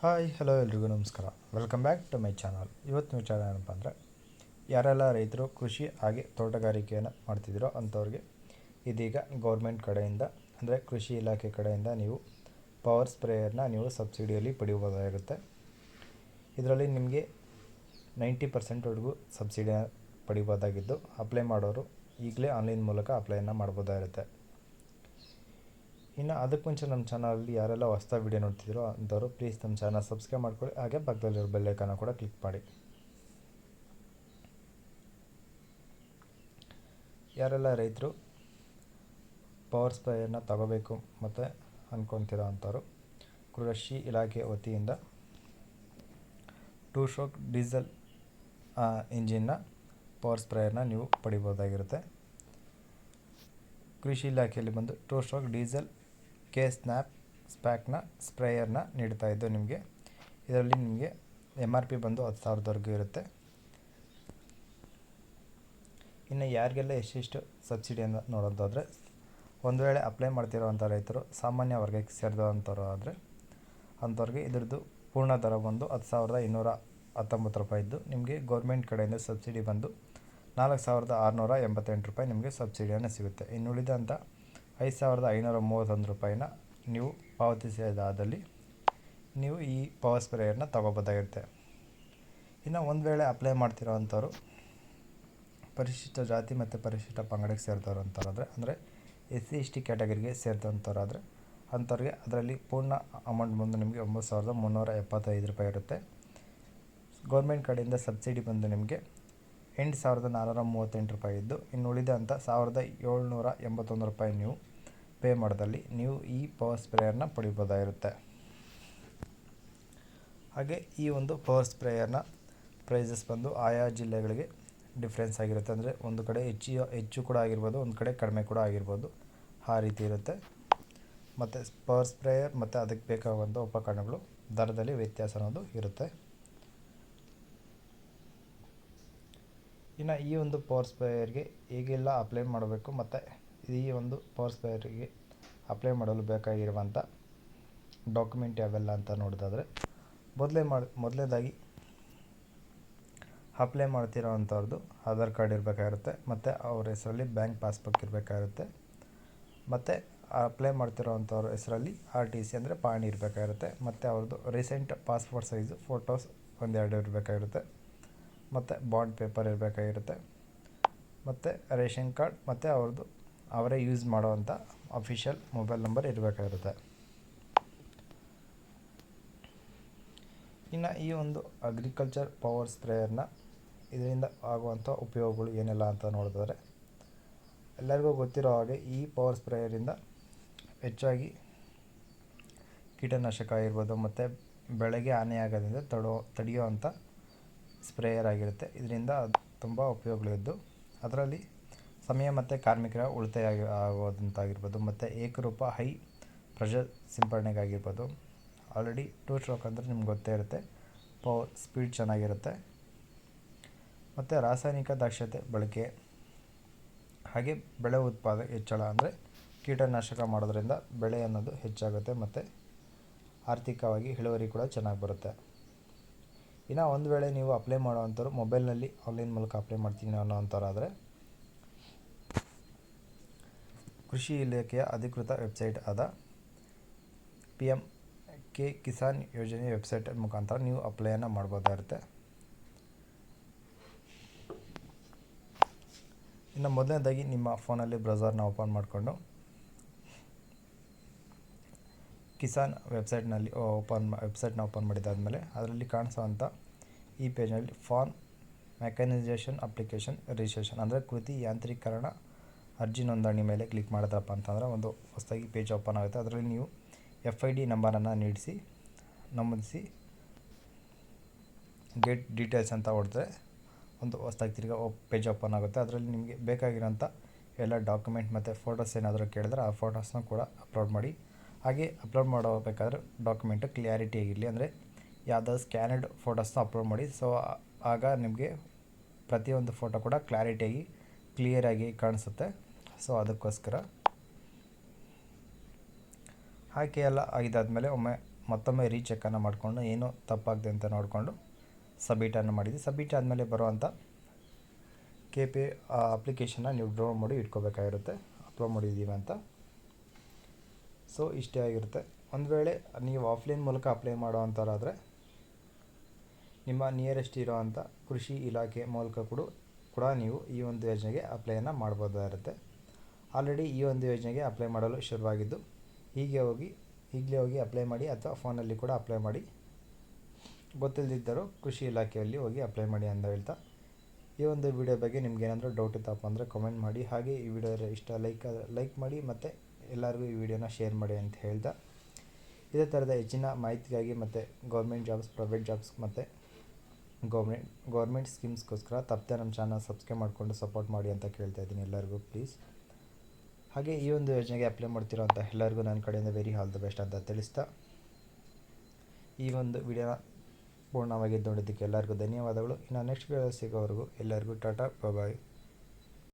Hi hello ಎಲ್ರಿಗೂ ನಮಸ್ಕಾರ. Welcome back to my channel ಇವತ್ತಿನ ವಿಚಾರ ಏನಪ್ಪ ಅಂದರೆ, ಯಾರೆಲ್ಲ ರೈತರು ಕೃಷಿ ಹಾಗೆ ತೋಟಗಾರಿಕೆಯನ್ನು ಮಾಡ್ತಿದ್ದೀರೋ ಅಂಥವ್ರಿಗೆ ಇದೀಗ ಗೌರ್ಮೆಂಟ್ ಕಡೆಯಿಂದ, ಅಂದರೆ ಕೃಷಿ ಇಲಾಖೆ ಕಡೆಯಿಂದ ನೀವು ಪವರ್ ಸ್ಪ್ರೇಯರ್ನ ನೀವು ಸಬ್ಸಿಡಿಯಲ್ಲಿ ಪಡೆಯಬಹುದಾಗಿರುತ್ತೆ. ಇದರಲ್ಲಿ ನಿಮಗೆ ನೈಂಟಿ ಪರ್ಸೆಂಟ್ವರೆಗೂ ಸಬ್ಸಿಡಿ ಪಡಿಬೋದಾಗಿದ್ದು ಅಪ್ಲೈ ಮಾಡೋರು ಈಗಲೇ ಆನ್ಲೈನ್ ಮೂಲಕ ಅಪ್ಲೈನ ಮಾಡ್ಬೋದಾಗಿರುತ್ತೆ. ಇನ್ನು ಅದಕ್ಕೆ ಮುಂಚೆ ನಮ್ಮ ಚಾನಲಲ್ಲಿ ಯಾರೆಲ್ಲ ಹೊಸ್ತಾ ವೀಡಿಯೋ ನೋಡ್ತಿದ್ದೀರೋ ಅಂಥವ್ರು ಪ್ಲೀಸ್ ನಮ್ಮ ಚಾನಲ್ ಸಬ್ಸ್ಕ್ರೈಬ್ ಮಾಡ್ಕೊಳ್ಳಿ. ಹಾಗೆ ಪಕ್ಕದಲ್ಲಿರೋ ಬೆಲ್ಲೈಕನ್ನ ಕೂಡ ಕ್ಲಿಕ್ ಮಾಡಿ. ಯಾರೆಲ್ಲ ರೈತರು ಪವರ್ ಸ್ಪ್ರೇಯರ್ನ ತಗೋಬೇಕು ಮತ್ತು ಅಂದ್ಕೊತಿರೋ ಅಂಥವ್ರು, ಕೃಷಿ ಇಲಾಖೆ ವತಿಯಿಂದ ಟೂ ಸ್ಟ್ರೋಕ್ ಡೀಸೆಲ್ ಇಂಜಿನ್ನ ಪವರ್ ಸ್ಪ್ರೇಯರ್ನ ನೀವು ಪಡಿಬೋದಾಗಿರುತ್ತೆ. ಕೃಷಿ ಇಲಾಖೆಯಲ್ಲಿ ಬಂದು ಟೂ ಸ್ಟ್ರೋಕ್ ಡೀಸೆಲ್ ಕೆ ಸ್ನ್ಯಾಪ್ ಸ್ಪ್ಯಾಕ್ನ ಸ್ಪ್ರೇಯರ್ನ ನೀಡ್ತಾ ಇದ್ದು ನಿಮಗೆ. ಇದರಲ್ಲಿ ನಿಮಗೆ ಎಂ ಆರ್ ಪಿ ಬಂದು ಹತ್ತು ಸಾವಿರದವರೆಗೂ ಇರುತ್ತೆ. ಇನ್ನು ಯಾರಿಗೆಲ್ಲ ಎಷ್ಟೆಷ್ಟು ಸಬ್ಸಿಡಿ ಅಂತ ನೋಡೋದಾದರೆ, ಒಂದು ವೇಳೆ ಅಪ್ಲೈ ಮಾಡ್ತಿರೋವಂಥ ರೈತರು, ಸಾಮಾನ್ಯ ವರ್ಗಕ್ಕೆ ಸೇರಿದಂಥವ್ರು ಆದರೆ, ಅಂಥವ್ರಿಗೆ ಇದ್ರದ್ದು ಪೂರ್ಣ ದರ ಬಂದು ಹತ್ತು ಸಾವಿರದ ಇನ್ನೂರ ಹತ್ತೊಂಬತ್ತು ರೂಪಾಯಿ ಇದ್ದು, ನಿಮಗೆ ಗೌರ್ಮೆಂಟ್ ಕಡೆಯಿಂದ ಸಬ್ಸಿಡಿ ಬಂದು ನಾಲ್ಕು ಸಾವಿರದ ಆರುನೂರ ಎಂಬತ್ತೆಂಟು ರೂಪಾಯಿ ನಿಮಗೆ ಸಬ್ಸಿಡಿಯನ್ನು ಸಿಗುತ್ತೆ. ಇನ್ನು ಉಳಿದಂಥ ಐದು ಸಾವಿರದ ಐನೂರ ಮೂವತ್ತೊಂದು ರೂಪಾಯಿನ ನೀವು ಪಾವತಿಸಿದಾದಲ್ಲಿ ನೀವು ಈ ಪವರ್ ಸ್ಪ್ರೇಯರ್ನ ತಗೋಬೋದಾಗಿರುತ್ತೆ. ಇನ್ನು ಒಂದು ವೇಳೆ ಅಪ್ಲೈ ಮಾಡ್ತಿರೋ ಅಂಥವ್ರು, ಪರಿಶಿಷ್ಟ ಜಾತಿ ಮತ್ತು ಪರಿಶಿಷ್ಟ ಪಂಗಡಕ್ಕೆ ಸೇರಿದವರು ಅಂತಾರಾದರೆ ಅಂದರೆ ಎಸ್ ಸಿ ಎಸ್ ಟಿ ಕ್ಯಾಟಗರಿಗೆ ಸೇರಿದಂಥವ್ರಾದರೆ ಅಂಥವ್ರಿಗೆ ಅದರಲ್ಲಿ ಪೂರ್ಣ ಅಮೌಂಟ್ ಬಂದು ನಿಮಗೆ ಒಂಬತ್ತು ಸಾವಿರದ ಮುನ್ನೂರ ಎಪ್ಪತ್ತೈದು ರೂಪಾಯಿ ಇರುತ್ತೆ. ಗೌರ್ಮೆಂಟ್ ಕಡೆಯಿಂದ ಸಬ್ಸಿಡಿ ಬಂದು ನಿಮಗೆ ಎಂಟು ಸಾವಿರದ ನಾನ್ನೂರ ಮೂವತ್ತೆಂಟು ರೂಪಾಯಿ ಇದ್ದು, ಇನ್ನು ಉಳಿದಂಥ ಸಾವಿರದ ಏಳ್ನೂರ ಎಂಬತ್ತೊಂದು ರೂಪಾಯಿ ನೀವು ಪೇ ಮಾಡಿದಲ್ಲಿ ನೀವು ಈ ಪವರ್ ಸ್ಪ್ರೇಯರ್ನ ಪಡಿಬೋದಾಗಿರುತ್ತೆ. ಹಾಗೆ ಈ ಒಂದು ಪವರ್ ಸ್ಪ್ರೇಯರ್ನ ಪ್ರೈಸಸ್ ಬಂದು ಆಯಾ ಜಿಲ್ಲೆಗಳಿಗೆ ಡಿಫ್ರೆನ್ಸ್ ಆಗಿರುತ್ತೆ. ಅಂದರೆ ಒಂದು ಕಡೆ ಹೆಚ್ಚು ಹೆಚ್ಚು ಕೂಡ ಆಗಿರ್ಬೋದು, ಒಂದು ಕಡೆ ಕಡಿಮೆ ಕೂಡ ಆಗಿರ್ಬೋದು. ಆ ರೀತಿ ಇರುತ್ತೆ. ಮತ್ತು ಪವರ್ ಸ್ಪ್ರೇಯರ್ ಮತ್ತು ಅದಕ್ಕೆ ಬೇಕಾಗುವಂಥ ಉಪಕರಣಗಳು ದರದಲ್ಲಿ ವ್ಯತ್ಯಾಸ ಅನ್ನೋದು ಇರುತ್ತೆ. ಇನ್ನು ಈ ಒಂದು ಪವರ್ ಸ್ಪ್ರೇಯರ್ಗೆ ಹೇಗೆಲ್ಲ ಅಪ್ಲೈ ಮಾಡಬೇಕು ಮತ್ತು ಈ ಒಂದು ಪವರ್ ಸ್ಪ್ರೇಯರ್ಗೆ ಅಪ್ಲೈ ಮಾಡಲು ಬೇಕಾಗಿರುವಂಥ ಡಾಕ್ಯುಮೆಂಟ್ ಯಾವೆಲ್ಲ ಅಂತ ನೋಡೋದಾದರೆ, ಮೊದಲೇ ಮಾಡಿ ಮೊದಲನೇದಾಗಿ ಅಪ್ಲೈ ಮಾಡ್ತಿರೋ ಅಂಥವ್ರದ್ದು ಆಧಾರ್ ಕಾರ್ಡ್ ಇರಬೇಕಾಗಿರುತ್ತೆ, ಮತ್ತು ಅವ್ರ ಹೆಸರಲ್ಲಿ ಬ್ಯಾಂಕ್ ಪಾಸ್ಬುಕ್ ಇರಬೇಕಾಗಿರುತ್ತೆ, ಮತ್ತು ಅಪ್ಲೈ ಮಾಡ್ತಿರೋ ಅಂಥವ್ರ ಹೆಸರಲ್ಲಿ ಆರ್ ಟಿ ಸಿ ಅಂದರೆ ಪಾಣಿ ಇರಬೇಕಾಗಿರುತ್ತೆ, ಮತ್ತು ಅವ್ರದ್ದು ರೀಸೆಂಟ್ ಪಾಸ್ಪೋರ್ಟ್ ಸೈಜು ಫೋಟೋಸ್ ಒಂದೆರಡು ಇರಬೇಕಾಗಿರುತ್ತೆ, ಮತ್ತು ಬಾಂಡ್ ಪೇಪರ್ ಇರಬೇಕಾಗಿರುತ್ತೆ, ಮತ್ತು ರೇಷನ್ ಕಾರ್ಡ್, ಮತ್ತು ಅವ್ರದ್ದು ಅವರೇ ಯೂಸ್ ಮಾಡೋವಂಥ ಅಫಿಷಿಯಲ್ ಮೊಬೈಲ್ ನಂಬರ್ ಇರಬೇಕಾಗಿರುತ್ತೆ. ಇನ್ನು ಈ ಒಂದು ಅಗ್ರಿಕಲ್ಚರ್ ಪವರ್ ಸ್ಪ್ರೇಯರ್ನ ಇದರಿಂದ ಆಗುವಂಥ ಉಪಯೋಗಗಳು ಏನೆಲ್ಲ ಅಂತ ನೋಡಿದ್ರೆ ಎಲ್ಲರಿಗೂ ಗೊತ್ತಿರೋ ಹಾಗೆ ಈ ಪವರ್ ಸ್ಪ್ರೇಯರಿಂದ ಹೆಚ್ಚಾಗಿ ಕೀಟನಾಶಕ ಆಗಿರ್ಬೋದು ಮತ್ತು ಬೆಳೆಗೆ ಹಾನಿಯಾಗೋದ್ರಿಂದ ತಡೋ ತಡೆಯುವಂಥ ಸ್ಪ್ರೇಯರ್ ಆಗಿರುತ್ತೆ. ಇದರಿಂದ ತುಂಬ ಉಪಯೋಗಗಳಿದ್ದು, ಅದರಲ್ಲಿ ಸಮಯ ಮತ್ತು ಕಾರ್ಮಿಕರ ಉಳಿತಾಯ ಆಗಿ ಆಗೋದಂತಾಗಿರ್ಬೋದು ಮತ್ತು ಏಕರೂಪ ಹೈ ಪ್ರೆಷರ್ ಸಿಂಪಡಣೆಗಾಗಿರ್ಬೋದು. ಆಲ್ರೆಡಿ ಟೂ ಸ್ಟ್ರೋಕ್ ಅಂದರೆ ನಿಮ್ಗೆ ಗೊತ್ತೇ ಇರುತ್ತೆ ಪವರ್ ಸ್ಪೀಡ್ ಚೆನ್ನಾಗಿರುತ್ತೆ. ಮತ್ತು ರಾಸಾಯನಿಕ ದಕ್ಷತೆ ಬಳಕೆ, ಹಾಗೆ ಬೆಳೆ ಉತ್ಪಾದನೆ ಹೆಚ್ಚಳ ಅಂದರೆ ಕೀಟನಾಶಕ ಮಾಡೋದ್ರಿಂದ ಬೆಳೆ ಅನ್ನೋದು ಹೆಚ್ಚಾಗುತ್ತೆ, ಮತ್ತು ಆರ್ಥಿಕವಾಗಿ ಇಳುವರಿ ಕೂಡ ಚೆನ್ನಾಗಿ ಬರುತ್ತೆ. ಇನ್ನು ಒಂದು ವೇಳೆ ನೀವು ಅಪ್ಲೈ ಮಾಡೋವಂಥವ್ರು ಮೊಬೈಲ್ನಲ್ಲಿ ಆನ್ಲೈನ್ ಮೂಲಕ ಅಪ್ಲೈ ಮಾಡ್ತೀನಿ ಅನ್ನೋವಂಥವ್ರಾದರೆ ಕೃಷಿ ಇಲಾಖೆಯ ಅಧಿಕೃತ ವೆಬ್ಸೈಟ್ ಆದ ಪಿ ಎಂ ಕೆ ಕಿಸಾನ್ ಯೋಜನೆ ವೆಬ್ಸೈಟ್ ಮುಖಾಂತರ ನೀವು ಅಪ್ಲೈಯನ್ನು ಮಾಡ್ಬೋದಾಗಿರುತ್ತೆ ಇನ್ನು ಮೊದಲನೇದಾಗಿ ನಿಮ್ಮ ಫೋನಲ್ಲಿ ಬ್ರೌಸರ್ನ ಓಪನ್ ಮಾಡಿಕೊಂಡು ಕಿಸಾನ್ ವೆಬ್ಸೈಟ್ನಲ್ಲಿ ಓಪನ್ ವೆಬ್ಸೈಟ್ನ ಓಪನ್ ಮಾಡಿದಾದಮೇಲೆ ಅದರಲ್ಲಿ ಕಾಣಿಸೋವಂಥ ಈ ಪೇಜ್ನಲ್ಲಿ ಫಾರ್ಮ್ ಮೆಕ್ಯಾನೈಸೇಷನ್ ಅಪ್ಲಿಕೇಶನ್ ರಿಜಿಸ್ಟ್ರೇಷನ್ ಅಂದರೆ ಕೃತಿ ಯಾಂತ್ರೀಕರಣ ಅರ್ಜಿ ನೋಂದಣಿ ಮೇಲೆ ಕ್ಲಿಕ್ ಮಾಡಿದ್ರಪ್ಪ ಅಂತಂದರೆ ಒಂದು ಹೊಸದಾಗಿ ಪೇಜ್ ಓಪನ್ ಆಗುತ್ತೆ. ಅದರಲ್ಲಿ ನೀವು ಎಫ್ ಐ ಡಿ ನಂಬರನ್ನು ನೀಡಿಸಿ, ನಮೂದಿಸಿ ಗೆಟ್ ಡೀಟೇಲ್ಸ್ ಅಂತ ಹೊಡೆದ್ರೆ ಒಂದು ಹೊಸದಾಗಿ ತಿರ್ಗಿ ಪೇಜ್ ಓಪನ್ ಆಗುತ್ತೆ. ಅದರಲ್ಲಿ ನಿಮಗೆ ಬೇಕಾಗಿರೋಂಥ ಎಲ್ಲ ಡಾಕ್ಯುಮೆಂಟ್ ಮತ್ತು ಫೋಟೋಸ್ ಏನಾದರೂ ಕೇಳಿದ್ರೆ ಆ ಫೋಟೋಸ್ನ ಕೂಡ ಅಪ್ಲೋಡ್ ಮಾಡಿ. ಹಾಗೆ ಅಪ್ಲೋಡ್ ಮಾಡಬೇಕಾದ್ರೆ ಡಾಕ್ಯುಮೆಂಟು ಕ್ಲಿಯಾರಿಟಿ ಆಗಿರಲಿ. ಅಂದರೆ ಯಾವುದಾದ್ರು ಸ್ಕ್ಯಾನಡ್ ಫೋಟೋಸ್ನ ಅಪ್ಲೋಡ್ ಮಾಡಿ. ಸೊ, ಆಗ ನಿಮಗೆ ಪ್ರತಿಯೊಂದು ಫೋಟೋ ಕೂಡ ಕ್ಲಾರಿಟಿಯಾಗಿ ಕ್ಲಿಯರಾಗಿ ಕಾಣಿಸುತ್ತೆ. ಸೊ ಅದಕ್ಕೋಸ್ಕರ ಹಾಕಿ ಎಲ್ಲ ಆಗಿದ್ದಾದಮೇಲೆ ಒಮ್ಮೆ ಮತ್ತೊಮ್ಮೆ ರೀಚೆಕ್ಕನ್ನು ಮಾಡಿಕೊಂಡು ಏನು ತಪ್ಪಾಗಿದೆ ಅಂತ ನೋಡಿಕೊಂಡು ಸಬ್ಮಿಟನ್ನು ಮಾಡಿದ್ವಿ. ಸಬ್ಮಿಟ್ ಆದಮೇಲೆ ಬರುವಂಥ ಕೆ ಪಿ ಅಪ್ಲಿಕೇಶನ್ನ ನೀವು ಡ್ರಾ ಮಾಡಿ ಇಟ್ಕೋಬೇಕಾಗಿರುತ್ತೆ. ಅಪ್ಲೋಡ್ ಮಾಡಿದ್ದೀವಿ ಅಂತ. ಸೊ ಇಷ್ಟೇ ಆಗಿರುತ್ತೆ. ಒಂದು ವೇಳೆ ನೀವು ಆಫ್ಲೈನ್ ಮೂಲಕ ಅಪ್ಲೈ ಮಾಡೋವಂಥವ್ರಾದರೆ ನಿಮ್ಮ ನಿಯರೆಸ್ಟ್ ಇರೋವಂಥ ಕೃಷಿ ಇಲಾಖೆ ಮೂಲಕ ಕೂಡ ಕೂಡ ನೀವು ಈ ಒಂದು ಯೋಜನೆಗೆ ಅಪ್ಲೈಯನ್ನು ಮಾಡ್ಬೋದಾಗಿರುತ್ತೆ. ಆಲ್ರೆಡಿ ಈ ಒಂದು ಯೋಜನೆಗೆ ಅಪ್ಲೈ ಮಾಡಲು ಶುರುವಾಗಿದ್ದು, ಹೀಗೆ ಹೋಗಿ, ಈಗಲೇ ಹೋಗಿ ಅಪ್ಲೈ ಮಾಡಿ ಅಥವಾ ಫೋನಲ್ಲಿ ಕೂಡ ಅಪ್ಲೈ ಮಾಡಿ. ಗೊತ್ತಿಲ್ಲದಿದ್ದರೂ ಕೃಷಿ ಇಲಾಖೆಯಲ್ಲಿ ಹೋಗಿ ಅಪ್ಲೈ ಮಾಡಿ ಅಂತ ಹೇಳ್ತಾ, ಈ ಒಂದು ವಿಡಿಯೋ ಬಗ್ಗೆ ನಿಮ್ಗೆ ಏನಾದರೂ ಡೌಟ್ ಇತ್ತಪ್ಪ ಅಂದರೆ ಕಮೆಂಟ್ ಮಾಡಿ. ಹಾಗೆ ಈ ವಿಡಿಯೋ ಇಷ್ಟ ಲೈಕ್ ಲೈಕ್ ಮಾಡಿ ಮತ್ತು ಎಲ್ಲರಿಗೂ ಈ ವಿಡಿಯೋನ ಶೇರ್ ಮಾಡಿ ಅಂತ ಹೇಳ್ತಾ. ಇದೇ ಥರದ ಹೆಚ್ಚಿನ ಮಾಹಿತಿಗಾಗಿ ಮತ್ತು ಗೌರ್ಮೆಂಟ್ ಜಾಬ್ಸ್ ಪ್ರೈವೇಟ್ ಜಾಬ್ಸ್ ಮತ್ತು ಗೌರ್ಮೆಂಟ್ ಗೌರ್ಮೆಂಟ್ ಸ್ಕೀಮ್ಸ್ಗೋಸ್ಕರ ತಪ್ಪದೆ ನಮ್ಮ ಚಾನಲ್ ಸಬ್ಸ್ಕ್ರೈಬ್ ಮಾಡಿಕೊಂಡು ಸಪೋರ್ಟ್ ಮಾಡಿ ಅಂತ ಕೇಳ್ತಾ ಇದ್ದೀನಿ ಎಲ್ಲರಿಗೂ ಪ್ಲೀಸ್ ಹಾಗೆ ಈ ಒಂದು ಯೋಜನೆಗೆ ಅಪ್ಲೈ ಮಾಡ್ತಿರೋ ಅಂತ ಎಲ್ಲರಿಗೂ ನನ್ನ ಕಡೆಯಿಂದ ವೆರಿ ಆಲ್ ದ ಬೆಸ್ಟ್ ಅಂತ ತಿಳಿಸ್ತಾ ಈ ಒಂದು ವಿಡಿಯೋನ ಪೂರ್ಣವಾಗಿ ನೋಡಿದ್ದಕ್ಕೆ ಎಲ್ಲರಿಗೂ ಧನ್ಯವಾದಗಳು. ಇನ್ನು ನೆಕ್ಸ್ಟ್ ವಿಡಿಯೋ ಸಿಗೋವರೆಗೂ ಎಲ್ಲರಿಗೂ ಟಾಟಾ ಬಾಯ್